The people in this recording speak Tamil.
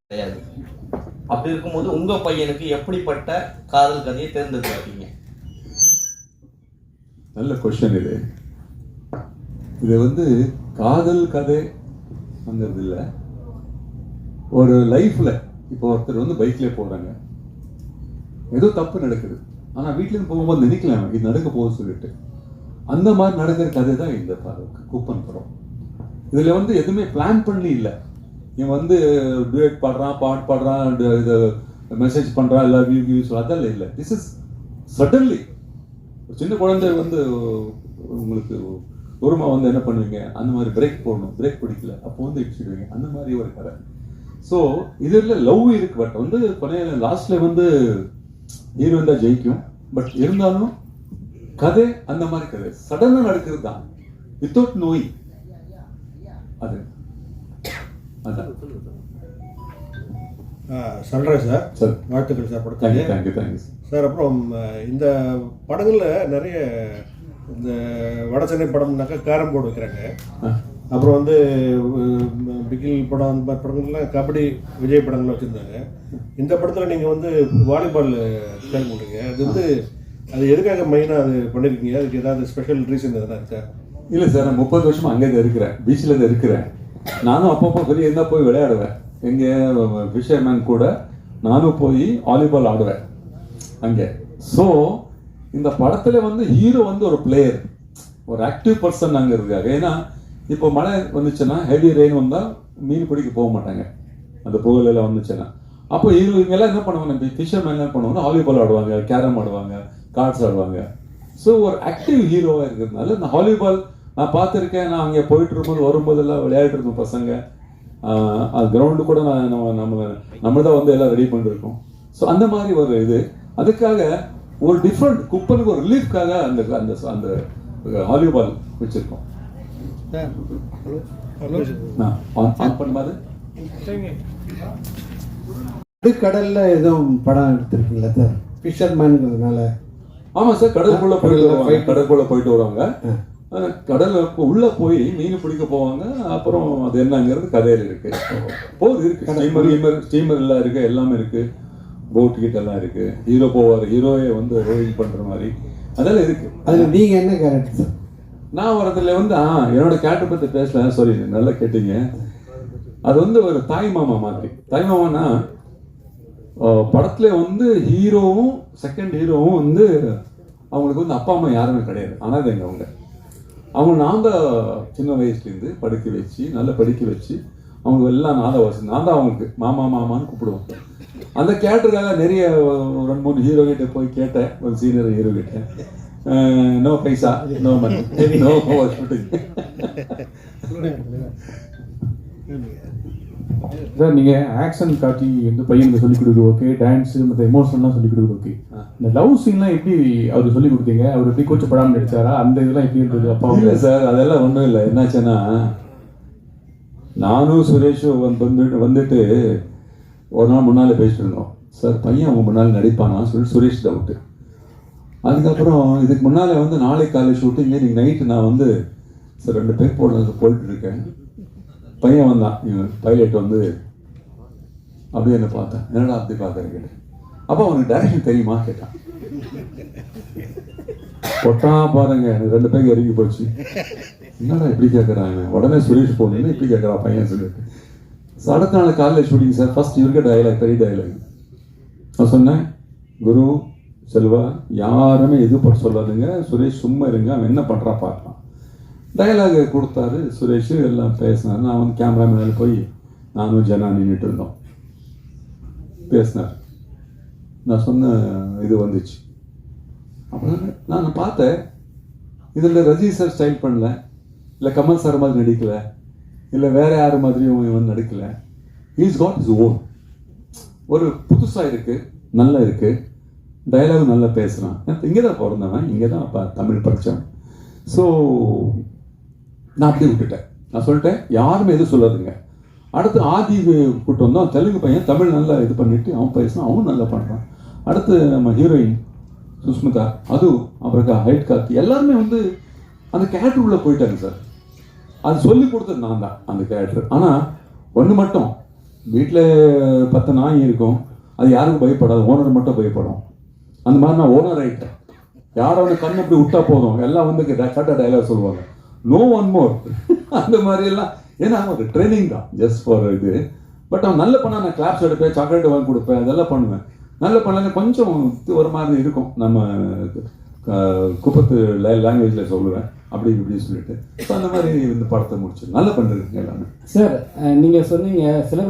கிடையாது அப்படி இருக்கும்போது உங்க பையனுக்கு எப்படிப்பட்ட காதல் கதையை தேர்ந்தெடுப்பீங்க நல்ல கொஸ்டின் இது. இது வந்து காதல் கதை அங்கிறது இல்லை. ஒரு லைஃப்ல இப்போ ஒருத்தர் வந்து பைக்ல போறாங்க. ஏதோ தப்பு நடக்குது. ஆனால் வீட்டிலேருந்து போகும்போது நினைக்கலாம் இது நடக்க போகுது சொல்லிட்டு. அந்த மாதிரி நடக்கிற கதை தான் இந்த கூப்பன் படம். இதில் வந்து எதுவுமே பிளான் பண்ணி இல்லை. இவன் வந்து டுவேட் பாடுறான் பாட்டு பாடுறான் இதை இது மெசேஜ் பண்ணுறான் எல்லா வியூ வியூஸ் அதெல்லாம் இல்லை. திஸ் இஸ் சடன்லி ஒரு சின்ன குழந்தை வந்து உங்களுக்கு தூரமா வந்து என்ன பண்ணுவீங்க? அந்த மாதிரி பிரேக் போடணும். பிரேக் பிடிக்கல. அப்போ வந்து இடிச்சிடுவீங்க அந்த மாதிரி ஒரு கதை. ஸோ இதில் லவ் இருக்கு பட் வந்து கொனையில லாஸ்ட்ல வந்து ஹீரோ தான் ஜெயிக்கும். பட் இருந்தாலும் கதை அந்த மாதிரி கதை சடனா நடக்கிறது தான். வித்தவுட் நோய் அது. அதான். சொல்கிறேன் சார் சார் வாழ்த்துக்கள் சார் படத்துக்கு. Thank you thank you sir அப்புறம் இந்த படங்களில் நிறைய இந்த வட சென்னை படம்னாக்கா கேரம் போர்டு வைக்கிறாங்க. அப்புறம் வந்து பிகில் படம் அந்த மாதிரி படங்கள்லாம் கபடி விஜய் படங்கள்லாம் வச்சுருந்தாங்க. இந்த படத்தில் நீங்கள் வந்து வாலிபால் பிளே பண்ணுறீங்க அது வந்து அது எதுக்காக மெயினாக அது பண்ணியிருக்கீங்க அதுக்கு ஏதாவது ஸ்பெஷல் ரீசன் எதனா இருக்கா? இல்லை சார் நான் முப்பது வருஷமாக அங்கே தான் இருக்கிறேன். பீச்சில் தான் இருக்கிறேன். நானும் அப்பப்போ சொல்லி இருந்தால் போய் விளையாடுவேன். எங்க ஃபிஷர்மேன் கூட நானும் போய் வாலிபால் ஆடுவேன். அங்கே. ஸோ இந்த படத்தில் வந்து ஹீரோ வந்து ஒரு பிளேயர் ஒரு ஆக்டிவ் பர்சன் அங்கே இருக்காங்க ஏன்னா இப்போ மழை வந்துச்சுன்னா ஹெவி ரெயின் வந்தால் மீன் பிடிக்க போக மாட்டாங்க. அந்த புகழெல்லாம் வந்துச்சுன்னா. அப்போ ஹீரோ இவங்கெல்லாம் என்ன பண்ணுவாங்க ஃபிஷர்மேன் என்ன பண்ணுவாங்க வாலிபால் ஆடுவாங்க கேரம் ஆடுவாங்க கார்ட்ஸ் ஆடுவாங்க. ஸோ ஒரு ஆக்டிவ் ஹீரோவாக இருக்கிறதுனால இந்த வாலிபால் நான் பார்த்துருக்கேன் நான் அங்கே போயிட்டு இருக்கும்போது வரும்போதெல்லாம் விளையாடிட்டு இருந்தோம் பசங்க. அது கிரவுண்டு கூட நான் நம்ம நம்ம நம்ம தான் வந்து எல்லாம் ரெடி பண்ணிருக்கோம். ஸோ அந்த மாதிரி ஒரு இது. அதுக்காக ஒரு டிஃப்ரெண்ட் குப்பனுக்கு ஒரு ரிலீஃப்காக அந்த அந்த அந்த வாலிபால் வச்சுருக்கோம். நடுக்கடல்ல எதுவும் படம் எடுத்திருக்கீங்களா சார்? ஃபிஷர்மேனுங்கிறதுனால ஆமா சார் கடலுக்குள்ள போயிட்டு கடல்ல. கடலுக்குள்ள போயிட்டு வருவாங்க. கடல்ல உள்ள போய் மீன் பிடிக்க போவாங்க. அப்புறம் அது என்னங்கிறது கதையில இருக்கு. போர் இருக்கு. ஸ்டீமர் கீமர் ஸ்டீமர் எல்லாம் இருக்கு. எல்லாமே இருக்கு. போட் கிட்ட எல்லாம் இருக்கு. ஹீரோ போவார். ஹீரோயே வந்து ரோயிங் பண்ற மாதிரி. அதெல்லாம் இருக்கு. அதுல நீங்க என்ன கேரக்டர் சார் நான் வரதுல வந்து ஆ என்னோட கேரக்டர் பத்தி பேசல. சாரி நல்லா கேட்டீங்க. அது வந்து ஒரு தாய் மாமா மாதிரி. தாய் மாமானா படத்துல வந்து ஹீரோவும் செகண்ட் ஹீரோவும் வந்து அவங்களுக்கு வந்து அப்பா அம்மா யாருமே கிடையாது. ஆனால் எங்க அவங்க. அவங்க நான் தான் சின்ன வயசுலேருந்து படிக்க வச்சு நல்லா படிக்க வச்சு அவங்க எல்லாம் நான் தான் வசதி நான் தான் அவங்களுக்கு மாமா மாமான்னு கூப்பிடுவோம். அந்த கேரக்டருக்காக நிறைய ஒரு ரெண்டு மூணு ஹீரோ கிட்ட போய் கேட்டேன். ஒரு சீனியர் ஹீரோ கிட்ட. No paisa no money no sir நீங்க ஆக்ஷன் காட்டி வந்து பையனுக்கு சொல்லி கொடுக்குறது ஓகே டான்ஸ் மற்ற எமோஷன்லாம் சொல்லி கொடுக்குறது ஓகே இந்த லவ் சீன்லாம் எப்படி அவருக்கு சொல்லி கொடுத்தீங்க? அவர் எப்படி கூச்சப்படாமல் நடிச்சாரா? அந்த இதெல்லாம் எப்படி இருந்தது அப்பா இல்லை சார் அதெல்லாம் ஒன்றும் இல்லை. என்னாச்சுன்னா நானும் சுரேஷும் வந்து வந்துட்டு ஒரு நாள் முன்னால் பேசிட்டு இருந்தோம். சார் பையன் அவங்க முன்னால் நடிப்பானா? சொல்லி சுரேஷ் டவுட்டு அதுக்கப்புறம் இதுக்கு முன்னால் வந்து நாளை காலை ஷூட்டிங் இன்னைக்கு நைட்டு நான் வந்து சார் ரெண்டு பேர் போட போயிட்டு இருக்கேன். பையன் வந்தான். இவன் பைலட் வந்து அப்படியே என்ன பார்த்தேன். என்னடா அப்படி பார்க்குறேன் கேட்டேன் அப்போ அவனுக்கு டைரக்ஷன் தெரியுமா கேட்டான். பொட்டா பாருங்க எனக்கு ரெண்டு பேருக்கு இறங்கி போச்சு. என்னடா இப்படி கேட்குறாங்க உடனே சுரேஷ் போகணுன்னு இப்படி கேட்குறா பையன் சொல்லிட்டு. So, அடுத்த நாள் காலையில் ஷூட்டிங் சார் ஃபர்ஸ்ட் இவருக்கு டயலாக் பெரிய டயலாக் நான் சொன்னேன் குரு செல்வா யாருமே எதிர்பார்த்து சொல்லாதுங்க. சுரேஷ் சும்மா இருங்க அவன் என்ன பண்ணுறா பார்க்கலாம். டயலாக் கொடுத்தாரு சுரேஷ் எல்லாம் பேசினார். நான் வந்து மேலே போய் நானும் ஜனா நின்றுட்டு இருந்தோம். பேசினார். நான் சொன்ன இது வந்துச்சு. அப்புறம் நான் பார்த்தேன் இதில் ரஜி சார் ஸ்டைல் பண்ணல. இல்லை கமல் சார் மாதிரி நடிக்கல. இல்லை வேற யார் மாதிரியும் இவன் நடிக்கல. இஸ் காட் இஸ் ஓன் ஒரு புதுசாக இருக்குது நல்லா இருக்குது டைலாக் நல்லா பேசுகிறான் இங்கே தான் பிறந்தவன் இங்கே தான் அப்போ தமிழ் படித்தான் ஸோ நான் அப்படியே விட்டுட்டேன். நான் சொல்லிட்டேன் யாருமே எதுவும் சொல்லாதுங்க. அடுத்து ஆதி கூட்டம் வந்தோம் தெலுங்கு பையன் தமிழ் நல்லா இது பண்ணிட்டு அவன் பேசினான் அவன் நல்லா பண்ணுறான் அடுத்து நம்ம ஹீரோயின் சுஷ்மிதா அது அப்புறம் ஹைட் கார்த்தி எல்லாருமே வந்து அந்த கேரக்டர் உள்ளே போயிட்டாங்க சார். அது சொல்லி கொடுத்தது நான் தான் அந்த கேரக்டர் ஆனால் ஒன்று மட்டும் வீட்டில் பத்து நாய் இருக்கும் அது யாருக்கும் பயப்படாது ஓனர் மட்டும் பயப்படும். அந்த மாதிரி நான் ஓனர் ஆகிட்டேன் யாரோட கண் அப்படி விட்டா போதும்? எல்லாம் வந்து கரெக்டாக டைலாக் சொல்லுவாங்க. நோ ஒன் மோர் அந்த மாதிரி எல்லாம். ஏன்னா அவனுக்கு ட்ரைனிங் தான். ஜஸ்ட் ஃபார் இது. பட் அவன் நல்ல பண்ணா நான் கிளாப்ஸ் எடுப்பேன் சாக்லேட் வாங்கி கொடுப்பேன் அதெல்லாம் பண்ணுவேன். நல்ல பண்ணலாம் கொஞ்சம் ஒரு மாதிரி இருக்கும். நம்ம குப்பத்து லாங்குவேஜில் சொல்லுவேன். அப்படி இப்படி சொல்லிட்டு. ஸோ அந்த மாதிரி இந்த படத்தை முடிச்சு நல்லா பண்ணுறதுங்க எல்லாமே. சார் நீங்கள் சொன்னீங்க சில